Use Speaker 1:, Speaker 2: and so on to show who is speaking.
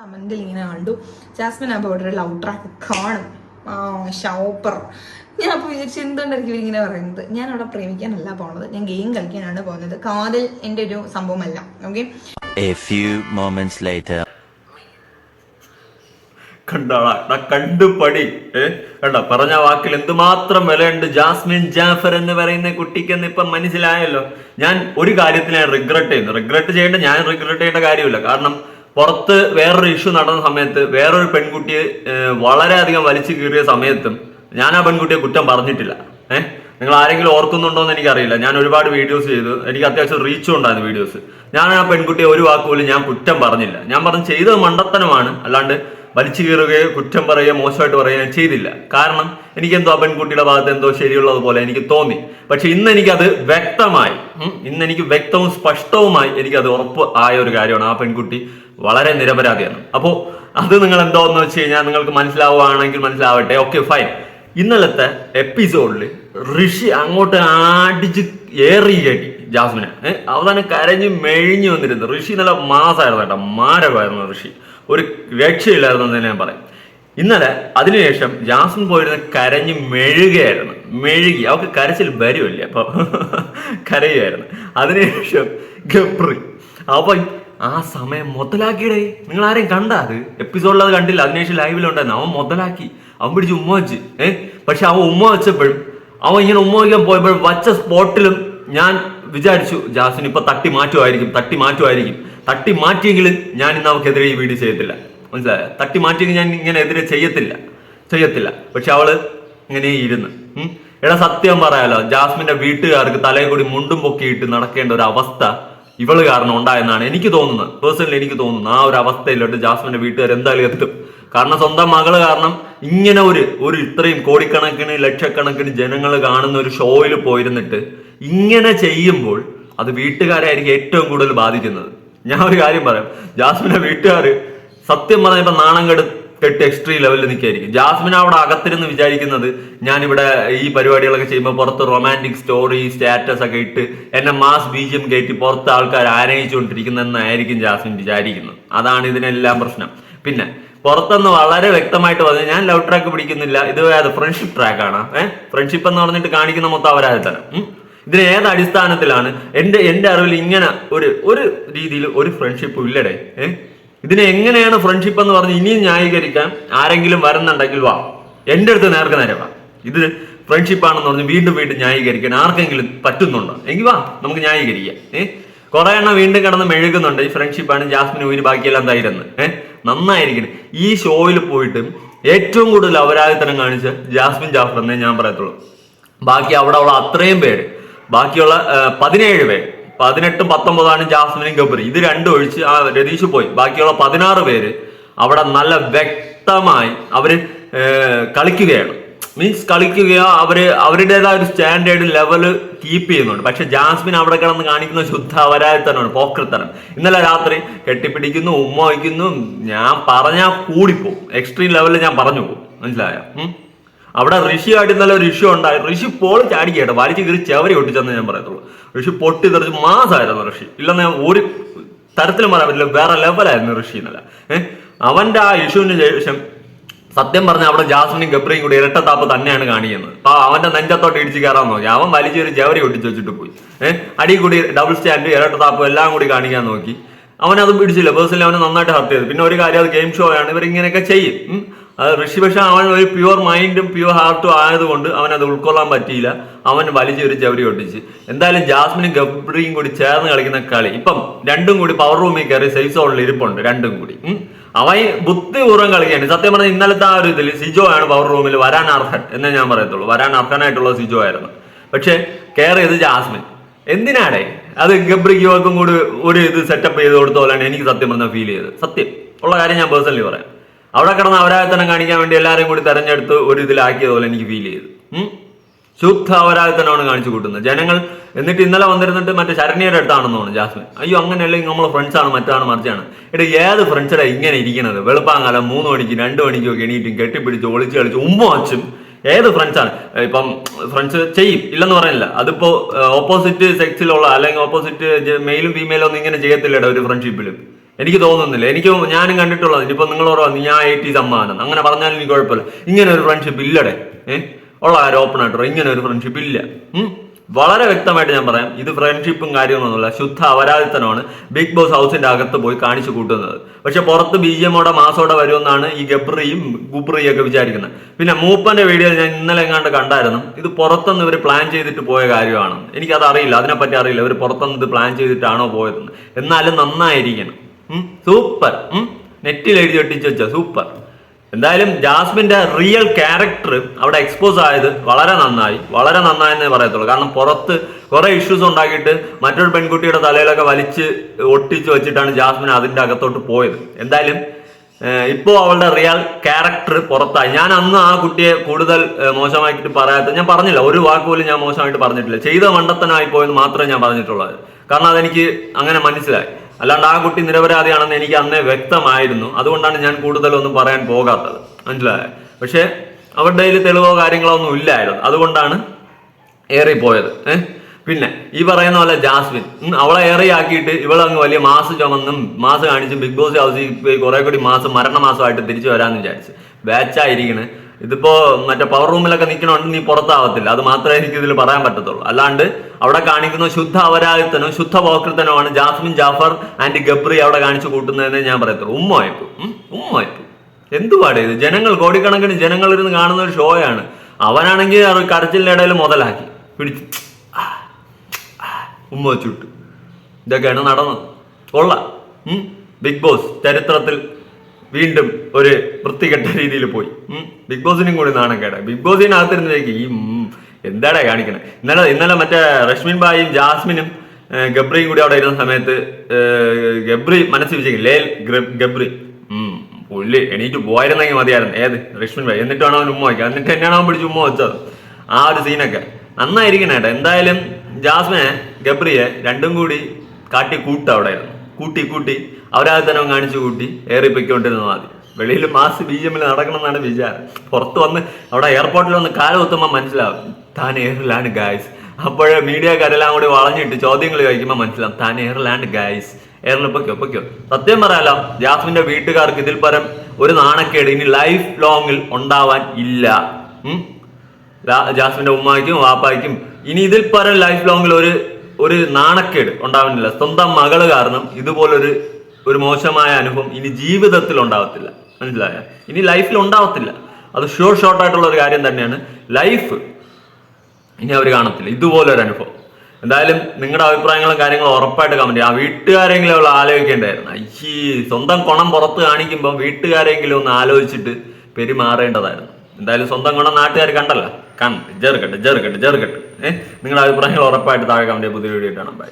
Speaker 1: കമന്റിൽ ഇങ്ങനെ കണ്ടു. ജാസ്മിൻ അപ്പോൾ ഇവിടെ ലവ് ട്രാക്ക് കാണും. ആ ഷോപ്പർ ഞാൻ അപ്പോൾ വിചാരിച്ചു എന്തുകൊണ്ടായിരിക്കും ഇങ്ങനെ പറയുന്നത്? ഞാൻ അവിടെ പ്രേമിക്കാനല്ല പോണത്. ഞാൻ ഗെയിം കളിക്കാനാണ് പോകുന്നത്. കാതിൽ എന്റെ ഒരു സംഭവമല്ല. Okay
Speaker 2: A few moments later.
Speaker 3: കണ്ടാളാ എടാ കണ്ടു പടി ഏ? കണ്ട പറഞ്ഞ വാക്കിൽ എന്തുമാത്രം വിലയുണ്ട് ജാസ്മിൻ ജാഫർ എന്ന് പറയുന്ന കുട്ടിക്കെന്ന് ഇപ്പം മനസ്സിലായല്ലോ. ഞാൻ ഒരു കാര്യത്തിൽ ഞാൻ റിഗ്രറ്റ് ചെയ്യുന്നു. റിഗ്രറ്റ് ചെയ്യേണ്ട ഞാൻ റിഗ്രറ്റ് ചെയ്യേണ്ട കാര്യമില്ല. കാരണം പുറത്ത് വേറൊരു ഇഷ്യൂ നടന്ന സമയത്ത് വേറൊരു പെൺകുട്ടിയെ വളരെയധികം വലിച്ചു കീറിയ സമയത്തും ഞാൻ ആ പെൺകുട്ടിയെ കുറ്റം പറഞ്ഞിട്ടില്ല. ഏഹ് നിങ്ങൾ ആരെങ്കിലും ഓർക്കുന്നുണ്ടോ എന്ന് എനിക്കറിയില്ല. ഞാൻ ഒരുപാട് വീഡിയോസ് ചെയ്തു. എനിക്ക് അത്യാവശ്യം റീച്ചും ഉണ്ടായിരുന്നു വീഡിയോസ്. ഞാൻ ആ പെൺകുട്ടിയെ ഒരു വാക്ക് പോലും ഞാൻ കുറ്റം പറഞ്ഞില്ല. ഞാൻ പറഞ്ഞു ചെയ്തത് മണ്ടത്തനമാണ് അല്ലാണ്ട് വലിച്ചു കീറുകയോ കുറ്റം പറയുകയോ മോശമായിട്ട് പറയുകയോ ഞാൻ ചെയ്തില്ല. കാരണം എനിക്കെന്തോ ആ പെൺകുട്ടിയുടെ ഭാഗത്ത് എന്തോ ശരിയുള്ളത് പോലെ എനിക്ക് തോന്നി. പക്ഷെ ഇന്ന് എനിക്കത് വ്യക്തമായി ഇന്ന് എനിക്ക് വ്യക്തവും സ്പഷ്ടവുമായി എനിക്ക് അത് ഉറപ്പ് ആയ ഒരു കാര്യമാണ് ആ പെൺകുട്ടി വളരെ നിരപരാധിയാണ്. അപ്പോൾ അത് നിങ്ങൾ എന്തോ എന്ന് വെച്ച് കഴിഞ്ഞാൽ നിങ്ങൾക്ക് മനസ്സിലാവുകയാണെങ്കിൽ മനസ്സിലാവട്ടെ. ഓക്കെ ഫൈൻ ഇന്നലത്തെ എപ്പിസോഡിൽ ഋഷി അങ്ങോട്ട് ആടിച്ച് ഏറി കയറ്റി ജാസ്മിനെ. അവസാനം കരഞ്ഞ് മെഴിഞ്ഞു വന്നിരുന്നു. ഋഷി നല്ല മാസമായിരുന്നു കേട്ടോ. മാരകമായിരുന്നു ഋഷി. ഒരു രക്ഷയില്ലായിരുന്നു എന്ന് ഞാൻ പറയും. ഇന്നലെ അതിനുശേഷം ജാസ്മിൻ പോയിരുന്ന കരഞ്ഞ് മെഴുകയായിരുന്നു. മെഴുകി. അവൾക്ക് കരച്ചിൽ വരുമല്ലേ അപ്പൊ കരയുമായിരുന്നു അതിനുശേഷം ഗബ്രി അവൻ ആ സമയം മുതലാക്കിയിടേ. നിങ്ങൾ ആരെയും കണ്ട അത്? എപ്പിസോഡിൽ അത് കണ്ടില്ല. അതിനുശേഷം ലൈവിലുണ്ടായിരുന്നു. അവൻ മുതലാക്കി. അവൻ പിടിച്ച് ഉമ്മ വെച്ച്. ഏഹ് പക്ഷെ അവൻ ഉമ്മ വെച്ചപ്പോഴും അവൻ ഇങ്ങനെ ഉമ്മ വയ്ക്കാൻ പോയപ്പോഴും വച്ച സ്പോട്ടിലും ഞാൻ വിചാരിച്ചു ജാസിൻ ഇപ്പൊ തട്ടി മാറ്റുമായിരിക്കും തട്ടി മാറ്റുമായിരിക്കും തട്ടി മാറ്റിയെങ്കിലും ഞാൻ ഇന്ന് അവക്കെതിരെ ഈ വീഡിയോ ചെയ്യത്തില്ല. മനസ്സിലായോ? തട്ടി മാറ്റിയെങ്കിൽ ഞാൻ ഇങ്ങനെ എതിരെ ചെയ്യത്തില്ല. ചെയ്യത്തില്ല. പക്ഷെ അവൾ ഇങ്ങനെ ഇരുന്ന്. എടാ സത്യം പറയാലോ ജാസ്മിന്റെ വീട്ടുകാർക്ക് തലയിൽ കൂടി മുണ്ടും പൊക്കിയിട്ട് നടക്കേണ്ട ഒരു അവസ്ഥ ഇവൾ കാരണം ഉണ്ടായെന്നാണ് എനിക്ക് തോന്നുന്നത്. പേഴ്സണലി എനിക്ക് തോന്നുന്നു. ആ ഒരു അവസ്ഥയിലോട്ട് ജാസ്മിന്റെ വീട്ടുകാർ എന്തായാലും എത്തും. കാരണം സ്വന്തം മകൾ കാരണം ഇങ്ങനെ ഒരു ഒരു ഇത്രയും കോടിക്കണക്കിന് ലക്ഷക്കണക്കിന് ജനങ്ങൾ കാണുന്ന ഒരു ഷോയിൽ പോയിരുന്നിട്ട് ഇങ്ങനെ ചെയ്യുമ്പോൾ അത് വീട്ടുകാരായിരിക്കും ഏറ്റവും കൂടുതൽ ബാധിക്കുന്നത്. ഞാൻ ഒരു കാര്യം പറയാം. ജാസ്മിന്റെ വീട്ടുകാർ സത്യം പറഞ്ഞപ്പോ നാണം കെട് കെട്ട് എക്സ്ട്രീ ലെവലിൽ നിൽക്കായിരിക്കും ജാസ്മിൻ അവിടെ അകത്തിരുന്ന് വിചാരിക്കുന്നത് ഞാനിവിടെ ഈ പരിപാടികളൊക്കെ ചെയ്യുമ്പോൾ പുറത്ത് റൊമാന്റിക് സ്റ്റോറി സ്റ്റാറ്റസ് ഒക്കെ ഇട്ട് എന്നെ മാസ് ബീജം കയറ്റി പുറത്ത് ആൾക്കാർ ആനയിച്ചുകൊണ്ടിരിക്കുന്നെന്നായിരിക്കും ജാസ്മിൻ വിചാരിക്കുന്നത്. അതാണ് ഇതിനെല്ലാം പ്രശ്നം. പിന്നെ പുറത്തുനിന്ന് വളരെ വ്യക്തമായിട്ട് പറഞ്ഞു ഞാൻ ലവ് ട്രാക്ക് പിടിക്കുന്നില്ല. ഇത് അത് ഫ്രണ്ട്ഷിപ്പ് ട്രാക്കാണ് ഏഹ് ഫ്രണ്ട്ഷിപ്പ് എന്ന് പറഞ്ഞിട്ട് കാണിക്കുന്ന മൊത്തം അവരായി തന്നെ ഇതിന് ഏത് അടിസ്ഥാനത്തിലാണ്? എന്റെ എന്റെ അറിവിൽ ഇങ്ങനെ ഒരു ഒരു രീതിയിൽ ഒരു ഫ്രണ്ട്ഷിപ്പും ഇല്ലടേ. ഏഹ് ഇതിനെ എങ്ങനെയാണ് ഫ്രണ്ട്ഷിപ്പ് എന്ന് പറഞ്ഞ് ഇനിയും ന്യായീകരിക്കാൻ ആരെങ്കിലും വരുന്നുണ്ടെങ്കിൽ വാ. എന്റെ അടുത്ത് നേർക്ക് നേരെ വാ. ഇത് ഫ്രണ്ട്ഷിപ്പ് ആണെന്ന് പറഞ്ഞ് വീണ്ടും വീണ്ടും ന്യായീകരിക്കാൻ ആർക്കെങ്കിലും പറ്റുന്നുണ്ടോ? എങ്കിൽ വാ നമുക്ക് ന്യായീകരിക്കാം. ഏഹ് കുറെ എണ്ണം വീണ്ടും കിടന്ന് മെഴുകുന്നുണ്ട്. ഈ ഫ്രണ്ട്ഷിപ്പാണ് ജാസ്മിൻ ഊരി ബാക്കിയെല്ലാം തൈരെന്ന് ഏഹ് നന്നായിരിക്കണം. ഈ ഷോയിൽ പോയിട്ട് ഏറ്റവും കൂടുതൽ അപരാധത്തരം കാണിച്ച ജാസ്മിൻ ജാഫർ എന്നേ ഞാൻ പറയത്തുള്ളൂ. ബാക്കി അവിടെ ഉള്ള അത്രയും പേര്. ബാക്കിയുള്ള പതിനേഴ് പേര്. പതിനെട്ടും പത്തൊമ്പതാണ് ജാസ്മിനും ഗബ്രി ഇത് രണ്ടും ഒഴിച്ച് ആ രതീഷ് പോയി. ബാക്കിയുള്ള പതിനാറ് പേര് അവിടെ നല്ല വ്യക്തമായി അവർ കളിക്കുകയാണ്. മീൻസ് കളിക്കുകയോ അവർ അവരുടേതായ ഒരു സ്റ്റാൻഡേർഡ് ലെവൽ കീപ്പ് ചെയ്യുന്നുണ്ട്. പക്ഷെ ജാസ്മിൻ അവിടെ കിടന്ന് കാണിക്കുന്ന ശുദ്ധ അവരായത്തനാണ് പോക്കൃത്തനം ഇന്നലെ രാത്രി കെട്ടിപ്പിടിക്കുന്നു ഉമ്മ വയ്ക്കുന്നു. ഞാൻ പറഞ്ഞാൽ കൂടിപ്പോവും. എക്സ്ട്രീം ലെവലിൽ ഞാൻ പറഞ്ഞു പോകും. മനസ്സിലായോ? അവിടെ ഋഷി ആയിട്ട് ഇന്നലെ ഒരു ഇഷ്യൂ ഉണ്ടായി. ഋഷി പോളി കേട്ടോ. വലിച്ചു കയറി ചവരി ഒട്ടിച്ചെന്ന് ഞാൻ പറയത്തുള്ളൂ. ഋഷി പൊട്ടി തെറിച്ച് മാസമായിരുന്നു ഋഷി. ഇല്ലെന്ന് ഒരു തരത്തിലും പറയാൻ പറ്റില്ല വേറെ ലെവലായിരുന്നു ഋഷി എന്നല്ല ഏഹ് അവന്റെ ആ ഇഷ്യൂവിന് ശേഷം സത്യം പറഞ്ഞ അവിടെ ജാസ്മിനും ഗബ്രിയും കൂടി ഇരട്ടത്താപ്പ് തന്നെയാണ് കാണിക്കുന്നത്. അപ്പൊ അവന്റെ നെഞ്ചത്തോട്ട് ഇടിച്ച് കയറാൻ നോക്കി. അവൻ വലിച്ചൊരു ജവരി ഒട്ടിച്ച് വെച്ചിട്ട് പോയി. ഏഹ് അടി കൂടി ഡബിൾ സ്റ്റാൻഡ് ഇരട്ടത്താപ്പ് എല്ലാം കൂടി കാണിക്കാൻ നോക്കി. അവനത് പിടിച്ചില്ല. പേഴ്സണലി അവനെ നന്നായിട്ട് ഹർട്ട് ചെയ്തു. പിന്നെ ഒരു കാര്യം അത് ഗെയിം ഷോ ആണ്. ഇവർ ഇങ്ങനെയൊക്കെ ചെയ്യും. അത് ഋഷി പക്ഷെ അവൻ ഒരു പ്യുവർ മൈൻഡും പ്യുവർ ഹാർട്ടും ആയതുകൊണ്ട് അവൻ അത് ഉൾക്കൊള്ളാൻ പറ്റിയില്ല. അവൻ വലിച്ചൊരു ചവരി ഒട്ടിച്ച്. എന്തായാലും ജാസ്മിനും ഗബ്രിയും കൂടി ചേർന്ന് കളിക്കുന്ന കളി ഇപ്പം രണ്ടും കൂടി പവർ റൂമിൽ കയറി സേഫ് സോണിൽ ഇരിപ്പുണ്ട് രണ്ടും കൂടി. അവൻ ബുദ്ധിപൂർവം കളിക്കുകയാണ്. സത്യം പറഞ്ഞാൽ ഇന്നലത്തെ ആ ഒരു ഇതിൽ സിജോ ആണ് പവർ റൂമിൽ വരാൻ അർഹൻ എന്നേ ഞാൻ പറയത്തുള്ളൂ. വരാൻ അർഹനായിട്ടുള്ള സിജോ ആയിരുന്നു. പക്ഷെ കയറിയത് ജാസ്മിൻ. എന്തിനാടേ? അത് ഗബ്രിക്കും കൂടി ഒരു ഇത് സെറ്റപ്പ് ചെയ്ത് കൊടുത്ത പോലെയാണ് എനിക്ക് സത്യം പറഞ്ഞാൽ ഫീൽ ചെയ്തത്. സത്യം. ഉള്ള കാര്യം ഞാൻ പേഴ്സണലി പറയാം. അവിടെ കിടന്ന് അവരായത്തനം കാണിക്കാൻ വേണ്ടി എല്ലാവരെയും കൂടി തെരഞ്ഞെടുത്ത് ഒരു ഇതിലാക്കിയത് പോലെ എനിക്ക് ഫീൽ ചെയ്തു. ശുദ്ധ അവരായത്തനമാണ് കാണിച്ചു കൂട്ടുന്നത്. ജനങ്ങൾ എന്നിട്ട് ഇന്നലെ വന്നിരുന്നിട്ട് മറ്റേ ശരണ്യയുടെ അടുത്താണെന്ന് തോന്നുന്നു ജാസ്മിൻ. അയ്യോ അങ്ങനെയല്ല നമ്മൾ ഫ്രണ്ട്സാണ് മറ്റാണ് മറിച്ചാണ്. എടാ ഏത് ഫ്രണ്ട്സടാ ഇങ്ങനെ ഇരിക്കുന്നത് വെളുപ്പാങ്കാലം മൂന്ന് മണിക്ക് രണ്ട് മണിക്കും ഒക്കെ എണീറ്റും കെട്ടിപ്പിടിച്ച് ഒളിച്ച് കളിച്ച് ഉമ്മ വച്ചും. ഏത് ഫ്രണ്ട്സാണ് ഇപ്പം ഫ്രണ്ട്സ് ചെയ്യും ഇല്ലെന്ന് പറയുന്നില്ല. അതിപ്പോ ഓപ്പോസിറ്റ് സെക്സിലുള്ള അല്ലെങ്കിൽ ഓപ്പോസിറ്റ് മെയിലും ഫീമെയിലും ഒന്നും ഇങ്ങനെ ചെയ്യത്തില്ലട ഒരു ഫ്രണ്ട്ഷിപ്പിലും എനിക്ക് തോന്നുന്നില്ല. എനിക്ക് ഞാനും കണ്ടിട്ടുള്ളത് ഇനിയിപ്പോ നിങ്ങൾ ഓരോ ഞാൻ എയ്റ്റി സമ്മാനം. അങ്ങനെ പറഞ്ഞാലും എനിക്ക് കുഴപ്പമില്ല. ഇങ്ങനെ ഒരു ഫ്രണ്ട്ഷിപ്പ് ഇല്ലടേ. ഏഹ് ഉള്ള കാര്യം ഓപ്പൺ ആയിട്ടോ ഇങ്ങനെ ഒരു ഫ്രണ്ട്ഷിപ്പ് ഇല്ല. വളരെ വ്യക്തമായിട്ട് ഞാൻ പറയാം. ഇത് ഫ്രണ്ട്ഷിപ്പും കാര്യമൊന്നുമല്ല ശുദ്ധ അപരാധിത്തനമാണ് ബിഗ് ബോസ് ഹൗസിന്റെ അകത്ത് പോയി കാണിച്ചു കൂട്ടുന്നത്. പക്ഷെ പുറത്ത് ബി ജി എമ്മോടെ മാസോടെ വരുമെന്നാണ് ഈ ഗബ്രിയും ഗുബ്രിയും ഒക്കെ വിചാരിക്കുന്നത്. പിന്നെ മൂപ്പന്റെ വീഡിയോ ഞാൻ ഇന്നലെ എങ്ങാണ്ട് കണ്ടായിരുന്നു. ഇത് പുറത്തുനിന്ന് ഇവർ പ്ലാൻ ചെയ്തിട്ട് പോയ കാര്യമാണ്. എനിക്കത് അറിയില്ല അതിനെപ്പറ്റി അറിയില്ല. ഇവർ പുറത്തുനിന്ന് ഇത് പ്ലാൻ ചെയ്തിട്ടാണോ പോയതെന്ന്. എന്നാലും നന്നായിരിക്കണം. സൂപ്പർ. നെറ്റിൽ എഴുതി ഒട്ടിച്ച് വെച്ച സൂപ്പർ. എന്തായാലും ജാസ്മിന്റെ റിയൽ ക്യാരക്ടർ അവിടെ എക്സ്പോസ് ആയത് വളരെ നന്നായി വളരെ നന്നായെന്നേ പറയത്തുള്ളൂ. കാരണം പുറത്ത് കുറെ ഇഷ്യൂസ് ഉണ്ടാക്കിയിട്ട് മറ്റൊരു പെൺകുട്ടിയുടെ തലയിലൊക്കെ വലിച്ച് ഒട്ടിച്ച് വെച്ചിട്ടാണ് ജാസ്മിൻ അതിന്റെ അകത്തോട്ട് പോയത്. എന്തായാലും ഇപ്പോൾ ഇപ്പോ അവളുടെ റിയൽ ക്യാരക്ടർ പുറത്തായി. ഞാൻ അന്ന് ആ കുട്ടിയെ കൂടുതൽ മോശമായിട്ട് പറയാത്ത ഞാൻ പറഞ്ഞില്ല ഒരു വാക്ക് പോലും ഞാൻ മോശമായിട്ട് പറഞ്ഞിട്ടില്ല. ചെയ്ത മണ്ടത്തനായി പോയെന്ന് മാത്രമേ ഞാൻ പറഞ്ഞിട്ടുള്ളൂ. കാരണം അതെനിക്ക് അങ്ങനെ മനസ്സിലായി. അല്ലാണ്ട് ആ കുട്ടി നിരപരാധിയാണെന്ന് എനിക്ക് അന്നേ വ്യക്തമായിരുന്നു. അതുകൊണ്ടാണ് ഞാൻ കൂടുതലൊന്നും പറയാൻ പോകാത്തത്. മനസ്സിലായ? പക്ഷേ അവരുടെ കയ്യിൽ തെളിവോ കാര്യങ്ങളോ ഒന്നും ഇല്ലായിരുന്നു. അതുകൊണ്ടാണ് ഏറിപ്പോയത്. ഏഹ് പിന്നെ ഈ പറയുന്ന പോലെ ജാസ്മിൻ അവളെ ഏറെയാക്കിയിട്ട് ഇവളങ്ങ് വലിയ മാസ് ചുമന്നും മാസ് കാണിച്ചും ബിഗ് ബോസ് ഹൗസിൽ പോയി കുറെ കൂടി മാസം മരണമാസമായിട്ട് തിരിച്ചു വരാമെന്ന് വിചാരിച്ചു. ബാച്ചായിരിക്കണ്. ഇതിപ്പോ മറ്റേ പവർ റൂമിലൊക്കെ നിൽക്കണോണ്ട് നീ പുറത്താവത്തില്ല. അത് മാത്രമേ എനിക്ക് ഇതിൽ പറയാൻ പറ്റത്തുള്ളൂ. അല്ലാണ്ട് അവിടെ കാണിക്കുന്ന ശുദ്ധ അപരാധിത്തനോ ശുദ്ധ പോക്രിത്തനുമാണ് ജാസ്മിൻ ജാഫർ ആൻഡ് ഗബ്രി അവിടെ കാണിച്ചു കൂട്ടുന്നതെന്ന് ഞാൻ പറയത്തുള്ളൂ. ഉമ്മവായ്പു ഉമ്മവായ്പു എന്തുപാടേ ഇത്? ജനങ്ങൾ കോടിക്കണക്കിന് ജനങ്ങൾ ഇരുന്ന് കാണുന്ന ഒരു ഷോയാണ്. അവനാണെങ്കിൽ അത് കരച്ചിലിന്റെ ഇടയിൽ മുതലാക്കി. പിടിച്ച്. ഉമ്മ വെച്ചുവിട്ടു ഇതൊക്കെയാണ് നടന്നത്. കൊള്ളാം. ബിഗ് ബോസ് ചരിത്രത്തിൽ വീണ്ടും ഒരു വൃത്തികെട്ട രീതിയിൽ പോയി. ബിഗ് ബോസിനും കൂടി നാണം കേട ബിഗ് ബോസിനകത്തിരുന്നേക്ക് ഈ എന്താടാ കാണിക്കണേ? ഇന്നലെ ഇന്നലെ മറ്റേ റഷ്മിൻ ബായും ജാസ്മിനും ഗബ്രിയും കൂടി അവിടെ ഇരുന്ന സമയത്ത് ഗബ്രി മനസ്സിൽ വെച്ചേക്കും ലേൽ ഗബ്രി പുള്ളി എണീറ്റ് പോയിരുന്നെങ്കിൽ മതിയായിരുന്നു. ഏത്? റഷ്മിൻ ബായി എന്നിട്ടാണ് അവൻ ഉമ്മ വയ്ക്കുക എന്നിട്ട് എന്നെയാണ് അവൻ പിടിച്ച് ഉമ്മ വെച്ചത്. ആ ഒരു സീനൊക്കെ. നന്നായിരിക്കണം ഏട്ടാ എന്തായാലും ജാസ്മിനെ ഗബ്രിയെ രണ്ടും കൂടി കാട്ടി കൂട്ട അവിടെ ആയിരുന്നു. കൂട്ടി കൂട്ടി. അവരാധനം കാണിച്ചു കൂട്ടി ഏറിപ്പൊയ്ക്കൊണ്ടിരുന്ന മതി വെളിയിൽ മാസ് ബി എമ്മിൽ നടക്കണം എന്നാണ് വിചാരം. പുറത്ത് വന്ന് അവിടെ എയർപോർട്ടിൽ വന്ന് കാലം മനസ്സിലാവും. താൻ എയറിലാണ് ഗായ്സ് അപ്പോഴേ മീഡിയക്കാരെല്ലാം കൂടി വളഞ്ഞിട്ട് ചോദ്യങ്ങൾ ചോദിക്കുമ്പോൾ മനസ്സിലാവും. താൻ എയർലാൻഡ് ഗായ്സ് എയറിൽ പൊയ്ക്കോ സത്യം പറയാലോ ജാസ്മിന്റെ വീട്ടുകാർക്ക് ഇതിൽ പരം ഒരു നാണക്കേട് ഇനി ലൈഫ് ലോങ്ങിൽ ഉണ്ടാവാൻ ഇല്ല. ജാസ്മിന്റെ ഉമ്മായ്ക്കും വാപ്പായ്ക്കും ഇനി ഇതിൽ പരം ലൈഫ് ലോങ്ങിൽ ഒരു ഒരു നാണക്കേട് ഉണ്ടാവുന്നില്ല. സ്വന്തം മകൾ കാരണം ഇതുപോലൊരു ഒരു മോശമായ അനുഭവം ഇനി ജീവിതത്തിൽ ഉണ്ടാവത്തില്ല. മനസ്സിലായ? ഇനി ലൈഫിൽ ഉണ്ടാവത്തില്ല. അത് ഷുവർ ഷോർട്ട് ആയിട്ടുള്ള ഒരു കാര്യം തന്നെയാണ്. ലൈഫ് ഇനി അവർ കാണത്തില്ല. ഇതുപോലൊരു അനുഭവം. എന്തായാലും നിങ്ങളുടെ അഭിപ്രായങ്ങളും കാര്യങ്ങളും ഉറപ്പായിട്ട് കമന്റ് ആ വീട്ടുകാരെങ്കിലും അവൾ ആലോചിക്കേണ്ടായിരുന്നു. അയ്യേ സ്വന്തം കുണം പുറത്ത് കാണിക്കുമ്പോൾ വീട്ടുകാരെങ്കിലും ഒന്ന് ആലോചിച്ചിട്ട് പെരുമാറേണ്ടതായിരുന്നു. എന്തായാലും സ്വന്തം ഗുണം നാട്ടുകാർ കണ്ടല്ല. കണ്ട് ജെറുകട്ട് ജെറുകട്ട് ജെറുകട്ട്. ഏഹ് നിങ്ങളുടെ അഭിപ്രായങ്ങൾ ഉറപ്പായിട്ട് താഴെ കമന്റ്. പുതിയ വീഡിയോ കാണാം. ബൈ